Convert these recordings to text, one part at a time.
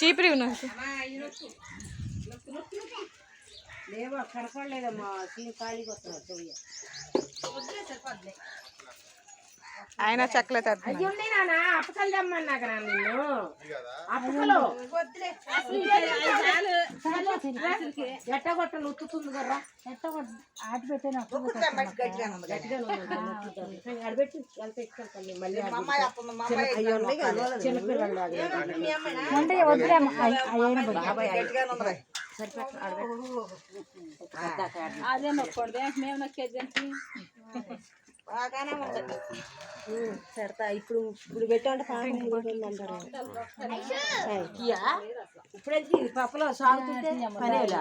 చీపురి ఉన్నది లేవా కనపడలేదమ్మా సీన్ ఖాళీగా నిన్ను అప్పకలు ఎట్టగొట్టలు ఉత్తుతుంది కదా ఎట్టగొట్ట ఆటి పెట్టాను గట్టిగా ఆడబెట్టి ఎంత ఇస్తాను మళ్ళీ అయ్యి ఉన్నాయి కదా పెడతా ఇప్పుడు ఇప్పుడు పెట్టంటే పాపం అంటారు. ఇప్పుడే ఇది పప్పులో సాగుతుంటే పనేలా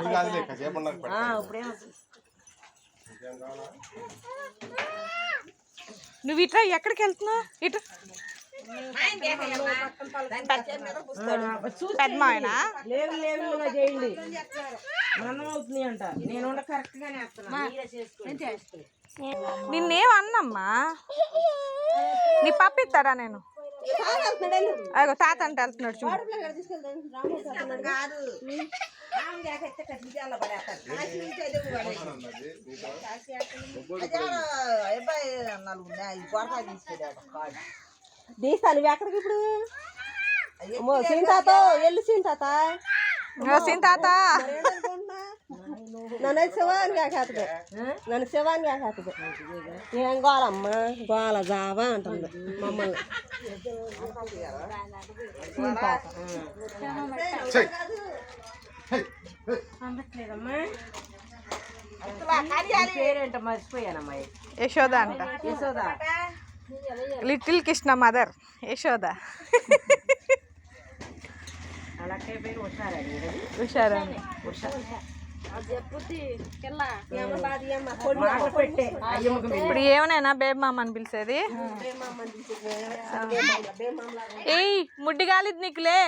నువ్వు ఇట్రా ఎక్కడికి వెళ్తున్నావు ఇటు. పెద్ద ఆయన లేవు లేవుగా చేయండి మనం అవుతుంది అంట. నేను కరెక్ట్ గానే వేస్తున్నా నిన్నేం అన్నమ్మా నీ పప్పు ఇస్తారా నేను? అగో తాత అంటే వెళ్తున్నాడు చూడు. తీస్తాను ఇవి ఎక్కడికి ఇప్పుడు? అమ్మో సీంతాత ఎల్లు సీంతాత ఓ సీన్ తాత. నన్ను శివాన్ని కాకేస్తుంది నన్ను శివాన్ని కాకేస్తుంది ఏం గోలమ్మ గోల జావా అంటుంది మమ్మల్ని సీంతాత అందట్లేదమ్మా పేరేంట మర్చిపోయానమ్మా యశోద అంట యశోదా లిటిల్ కృష్ణ మదర్ యశోద అలాగే పేరు ఉషారండి హుషారండి మాట పెట్టే అయ్యమ్మకి మీద. ఇప్పుడు ఏమనైనా బేబ్ మామ అని పిలిచేది. ఏయ్ ముడ్డి గాలిది నీకులే.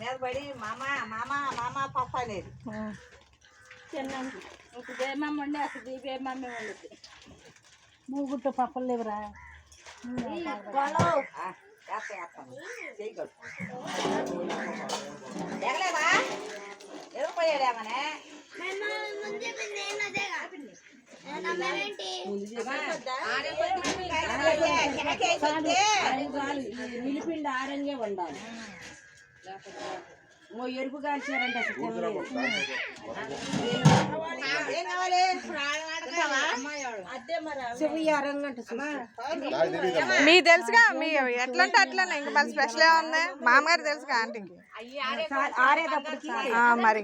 మీద పడి మామ మామ మామ పప్ప అనేది. చిన్న ఇంక బేమమ్మ ఉండే అసలు బేమమ్మ ఉండదు మూగుట్ట పప్పలు లేవురా ఎగలేదా నిలిపిండి ఆరంగే ఉండాలి ఎరుపు కాల్చారంట. మీ తెలుసుగా మీ ఎట్లా అంటే అట్లానే ఇంకా మళ్ళీ స్పెషల్ ఏముంది మామగారు తెలుసుగా ఆంటీకి? మరి.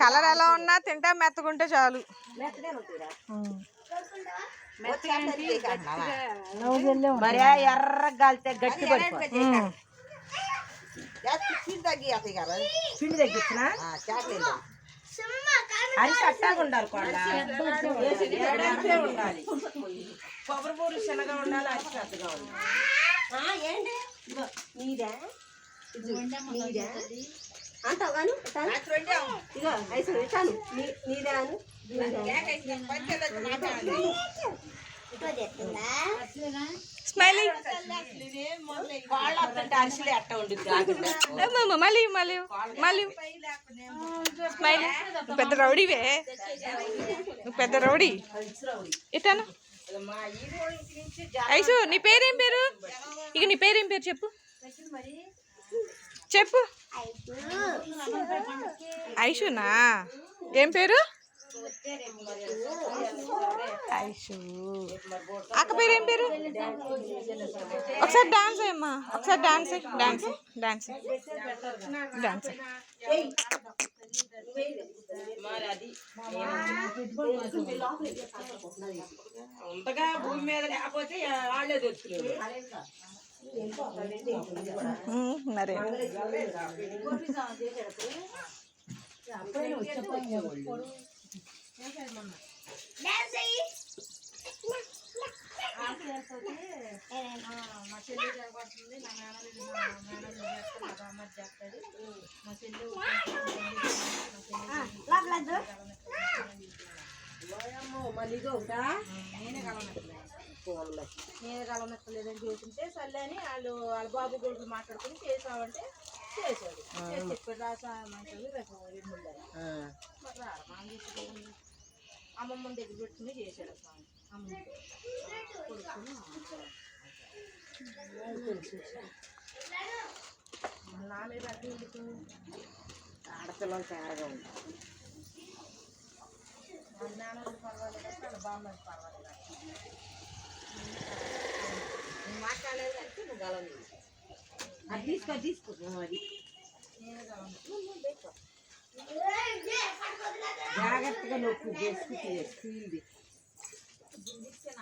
కలర్ ఎలా ఉన్నా తింటా మెత్తకుంటే చాలు. మరి ఎర్ర కాలితే గట్టి గారు పిండి తగ్గించిన చాక్లెట్ అది కట్టాగా ఉండాలి ఉండాలి. కొబ్బరి పూలు చిన్నగా ఉండాలి అది పెద్దగా ఉండాలి. ఏంటి? నీదా? ఇది నీదా? అంటావాను ఇగో ఐసు నీదా అను? స్మైలింగ్ మళ్ళీ మళ్ళీ మళ్ళీ. నువ్వు పెద్ద రౌడీవే. నువ్వు పెద్ద రౌడీ. ఇటాను ఐసు నీ పేరేం పేరు? ఇక నీ పేరేం పేరు చెప్పు. చెప్పు. ఐషునా? ఏం పేరు? అక్క పేరు ఏం పేరు ఒకసారి డాన్స్ అయ్యమ్మా ఒకసారి డాన్స్ డాన్స్ డాన్స్ డాన్స్ మరి అది అంతగా భూమి మీద లేకపోతే వాళ్ళే తెచ్చుకునేవారు మరి మా చెల్లి జరగబడుతుంది మా మేనల్లుడు మా మేనల్లుడు చేస్తారు మా బామ్మ చేస్తుంది మా చెల్లి మళ్ళీ ఇది ఒకటా నేనే కలవనట్లేదు నేనే కలవనట్లేదని చూస్తుంటే సర్లే అని వాళ్ళు వాళ్ళ బాబు కొడుకు మాట్లాడుకుని చేసామంటే చేశాడు చేసి చెప్పాడు రాసా మంచి రేపు రాడు. అమ్మమ్మ దగ్గర పెట్టుకుని చేశాడు స్వామి అమ్మమ్మ కొడుకుని మళ్ళీ నా మీద అడ్డు ఎందుకు? ఆడపిల్లలు తేడాగా ఉంటారు. నాన్నలు పర్వాలేదు వాళ్ళ బామ్మది పర్వాలేదు. అంటే నువ్వు గలవు తీసుకో తీసుకో అది నేనే కలవను జాగ్రత్తగా నొక్కు చేసుకుంటే స్టీల్ది ఇచ్చిన